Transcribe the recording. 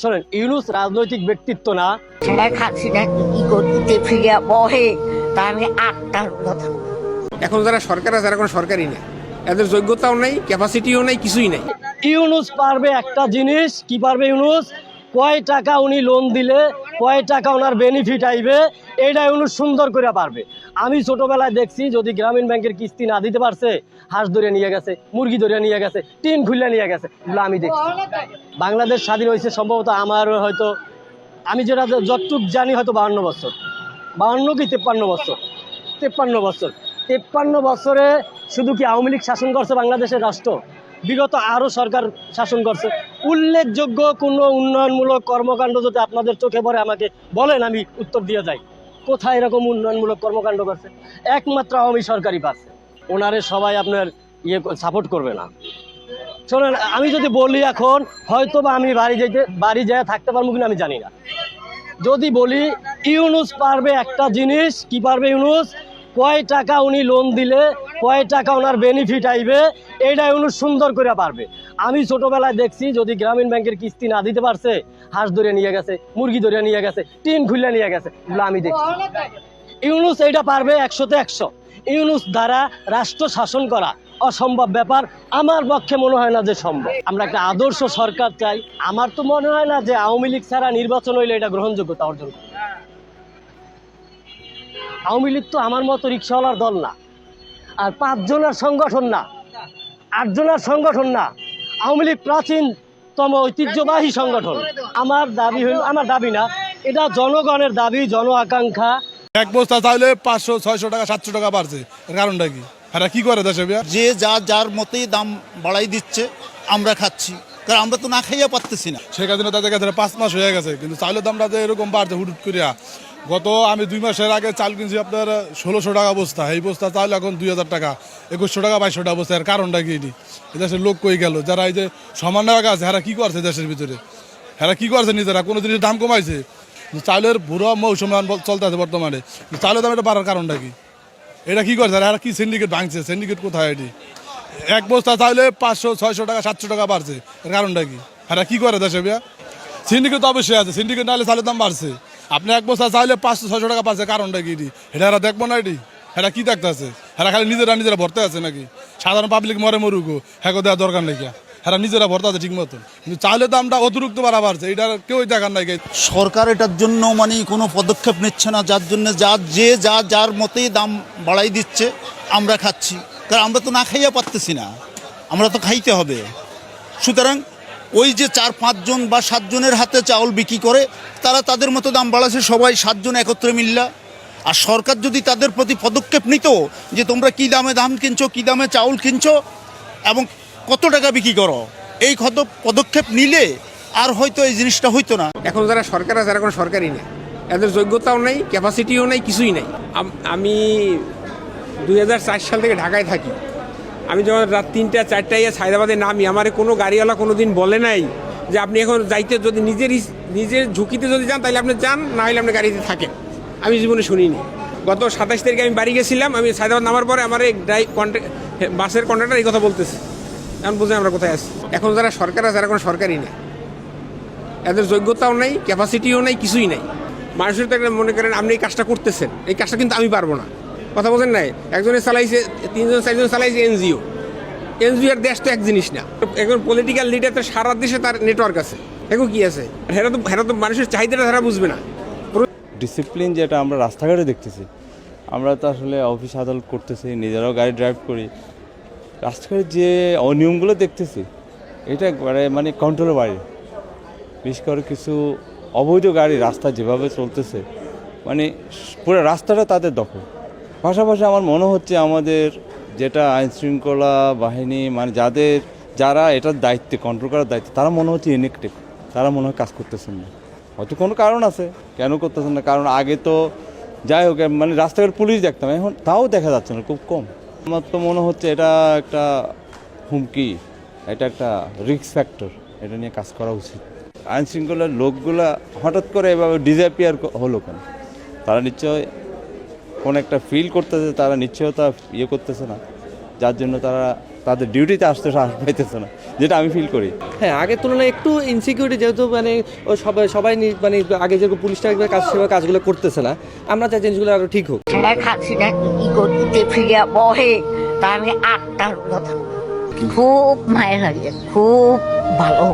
শোনেন ইউনুস রাজনৈতিক ব্যক্তিত্ব না। ছেলে খাচ্ছি না কি করতে ফিরে বহে। তা আমি আটটার কথা এখন যারা সরকার আছে এখন কোনো সরকারই না এদের যোগ্যতাও নেই ক্যাপাসিটিও নেই কিছুই নেই। ইউনুস পারবে একটা জিনিস কি পারবে ইউনুস? কয় টাকা উনি লোন দিলে, কয় টাকা ওনার বেনিফিট আইবে এটা উনি সুন্দর করে পারবে। আমি ছোটবেলায় দেখছি, যদি গ্রামীণ ব্যাংকের কিস্তি না দিতে পারছে, হাঁস ধরে নিয়ে গেছে, মুরগি ধরে নিয়ে গেছে, টিন খুলে নিয়ে গেছে, এগুলো আমি দেখছি। বাংলাদেশ স্বাধীন হয়েছে সম্ভবত আমার হয়তো, আমি যেটা যতটুক জানি হয়তো বাহান্ন বছর। বাহান্ন কি তেপ্পান্ন বছর? তেপ্পান্ন বছর। তেপ্পান্ন বছরে শুধু কি আওয়ামী লীগ শাসন করছে বাংলাদেশের রাষ্ট্র? বিগত আরও সরকার শাসন করছে। উল্লেখযোগ্য কোনো উন্নয়নমূলক কর্মকাণ্ড যদি আপনাদের চোখে পড়ে, আমাকে বলেন, আমি উত্তর দিয়ে যাই। কোথায় এরকম উন্নয়নমূলক কর্মকাণ্ড করছে? একমাত্র আওয়ামী সরকারই পাচ্ছে ওনারে সবাই আপনার ইয়ে সাপোর্ট করবে না। শোনেন, আমি যদি বলি এখন হয়তো বা আমি বাড়ি যেতে, বাড়ি যেয়ে থাকতে পারব কিনা আমি জানি না। যদি বলি, ইউনুস পারবে একটা জিনিস, কি পারবে ইউনুস? কয় টাকা উনি লোন দিলে, কয় টাকা ওনার বেনিফিট আইবে এটা ইউনুস সুন্দর করে পারবে। আমি ছোটবেলায় দেখছি, যদি গ্রামীণ ব্যাংকের কিস্তি না দিতে পারছে, হাঁস ধরে নিয়ে গেছে, মুরগি ধরে নিয়ে গেছে, টিন খুলে নিয়ে গেছে আমি দেখছি। ইউনুস এইটা পারবে একশোতে একশো। ইউনুস দ্বারা রাষ্ট্র শাসন করা অসম্ভব ব্যাপার। আমার পক্ষে মনে হয় না যে সম্ভব। আমরা একটা আদর্শ সরকার চাই। আমার তো মনে হয় না যে আওয়ামী লীগ ছাড়া নির্বাচন হইলে এটা গ্রহণযোগ্যতা অর্জন করবে। আওয়ামী লীগ তো আমার মতো রিক্সাওয়ালার দল না। আর পাঁচজনের সংগঠন না। আটজনের সংগঠন না। আওয়ামী লীগ প্রাচীনতম ঐতিহ্যবাহী সংগঠন। আমার দাবি হইল আমার দাবি না এটা জনগণের দাবি জন আকাঙ্ক্ষা। এক বস্তা চাইলে পাঁচশো ছয়শো টাকা সাতশো টাকা বাড়ছে। এর কারণটা কি? হ্যাঁ কি করে দেশে যে যা যার মতেই দাম বাড়াই দিচ্ছে আমরা খাচ্ছি। কারণ আমরা তো না খাইয়া পারতেছি না। সেখানে তাদের কাছে পাঁচ মাস হয়ে গেছে কিন্তু চালের দামটা যে এরকম বাড়ছে হুটুট করিয়া। গত, আমি দুই মাসের আগে চাল কিনছি আপনার ষোলোশো টাকা বস্তা। এই বস্তা চাল এখন দুই হাজার টাকা, একুশশো টাকা, বাইশশো টাকা বস্তা, এর কারণটা কি এটি? দেশের লোক কই গেল? যারা এই যে সমান টাকা আছে হ্যাঁ কী করছে দেশের ভিতরে? হ্যাঁ কী করছে নিজেরা? কোনো জিনিস দাম কমাইছে? চালের বুড়ো মৌসুম চলতে আছে বর্তমানে। চালের দাম এটা বাড়ার কারণটা কি? এটা কি করছে? আর কি সিন্ডিকেট ভাঙছে? সিন্ডিকেট কোথায় এটি? এক বস্তা চাইলে পাঁচশো, ছয়শো টাকা, সাতশো টাকা বাড়ছে। এর কারণটা কি? আর কী করে দেশে বিয়া সিন্ডিকেট তো অবশ্যই আছে। সিন্ডিকেট নাহলে চালের দাম বাড়ছে। আপনি এক বস্তা চাইলে পাঁচশো, ছয়শো টাকা পাচ্ছে, কারণটা কি এটি? এটা এরা দেখব না এটি? এটা কি দেখতে আছে এরা খালি নিজেরা নিজেরা ভরতে আছে নাকি? সাধারণ পাবলিক মরে মরুকো হ্যাঁ দেওয়ার দরকার নেই কিয়া এরা নিজেরা ভরতে আছে ঠিক মতো কিন্তু চালের দামটা অতিরিক্ত বাড়া বাড়ছে, এটা কেউই দেখার নাই সরকার এটার জন্য মানে কোনো পদক্ষেপ নিচ্ছে না, যার জন্য যা, যে, যা, যার মতেই দাম বাড়াই দিচ্ছে, আমরা খাচ্ছি। কারণ আমরা তো না খাইয়া পারতেছি না, আমরা তো খাইতে হবে। সুতরাং ওই যে চার, পাঁচজন বা সাতজনের হাতে চাউল বিক্রি করে, তারা তাদের মতো দাম বাড়াচ্ছে, সবাই সাতজন একত্রে মিল্লা। আর সরকার যদি তাদের প্রতি পদক্ষেপ নিত যে তোমরা কী দামে দাম কিনছো, কী দামে চাউল কিনছো, এবং কত টাকা বিক্রি করো, এই কত পদক্ষেপ নিলে আর হয়তো এই জিনিসটা হইতো না। এখন যারা সরকার আছে তারা কোনো সরকারই নেই। এদের যোগ্যতাও নেই ক্যাপাসিটিও নেই, কিছুই নেই। আম- আমি দুই হাজার চার সাল থেকে ঢাকায় থাকি। আমি যখন রাত তিনটা, চারটায় সায়দাবাদে নামি, আমার কোনো গাড়িওয়ালা কোনো দিন বলে নাই যে আপনি এখন যাইতে যদি নিজের নিজের ঝুঁকিতে যদি যান তাহলে আপনি যান, না হলে আপনি গাড়িতে থাকেন। আমি জীবনে শুনিনি। গত সাতাশ তারিখে আমি বাড়ি গেছিলাম, আমি সায়দাবাদ নামার পরে আমার এই বাসের কন্ট্রাক্টর এই কথা বলতেছে। এখন বুঝে আমরা কোথায় আছি। এখন যারা সরকার আছে, তারা কোনো সরকারই নেই। এদের যোগ্যতাও নেই ক্যাপাসিটিও নেই, কিছুই নেই। মানুষের তো মনে করেন, আপনি এই কাজটা করতেছেন, এই কাজটা কিন্তু আমি পারব না। কথা বলছেন নাই? একজনে চালাইছে, তিনজন, চারজন চালাইছে এনজিও। এনজিও এর দেশ তো এক জিনিস না। এখন পলিটিক্যাল লিডার তো সারা দেশে তার নেটওয়ার্ক আছে। এখন কি আছে? হেরা তো হেরা তো মানুষের চাহিদাটা তারা বুঝবে না। ডিসিপ্লিন যেটা আমরা রাস্তাঘাটে দেখতেছি, আমরা তো আসলে অফিস আদালত করতেছি, নিজেরাও গাড়ি ড্রাইভ করি। রাস্তাঘাটে যে অনিয়মগুলো দেখতেছি, এটা একবারে মানে কন্ট্রোল বাইরে। বিশেষ করে কিছু অবৈধ গাড়ি রাস্তা যেভাবে চলতেছে মানে পুরো রাস্তাটা তাদের দখল। পাশাপাশি আমার মনে হচ্ছে আমাদের যেটা আইন শৃঙ্খলা বাহিনী মানে যাদের, যারা এটার দায়িত্বে কন্ট্রোল করার দায়িত্ব, তারা মনে হচ্ছে ইনেকটিভ তারা মনে হয় কাজ করতেছেন না। হয়তো কোনো কারণ আছে, কেন করতেছেন না? কারণ আগে তো যাই হোক মানে রাস্তাঘাট পুলিশ দেখতাম, এখন তাও দেখা যাচ্ছে না, খুব কম। আমার তো মনে হচ্ছে এটা একটা হুমকি, এটা একটা রিস্ক ফ্যাক্টর এটা নিয়ে কাজ করা উচিত। আইন শৃঙ্খলার লোকগুলা হঠাৎ করে এভাবে ডিজাপিয়ার হলো কেন? তারা নিশ্চয় কোন একটা ফিল করতেছে তারা নিশ্চয়তা ইয়ে করতেছে না। যার জন্য তারা তাদের ডিউটিতে আসতে সাহস পাইতেছে না যেটা আমি ফিল করি। হ্যাঁ আগের তুলনায় একটু ইনসিকিউরিটি যেহেতু মানে ও সবাই সবাই মানে আগে যেরকম পুলিশটা একবার কাজ সেভাবে কাজগুলো করতেছে না আমরা চাই জিনিসগুলো আরও ঠিক হোক। শেখ হাসিনা কি করতে ফিরে বহে তা আমি আটটার কথা। খুব মায়ের লাগে খুব ভালো।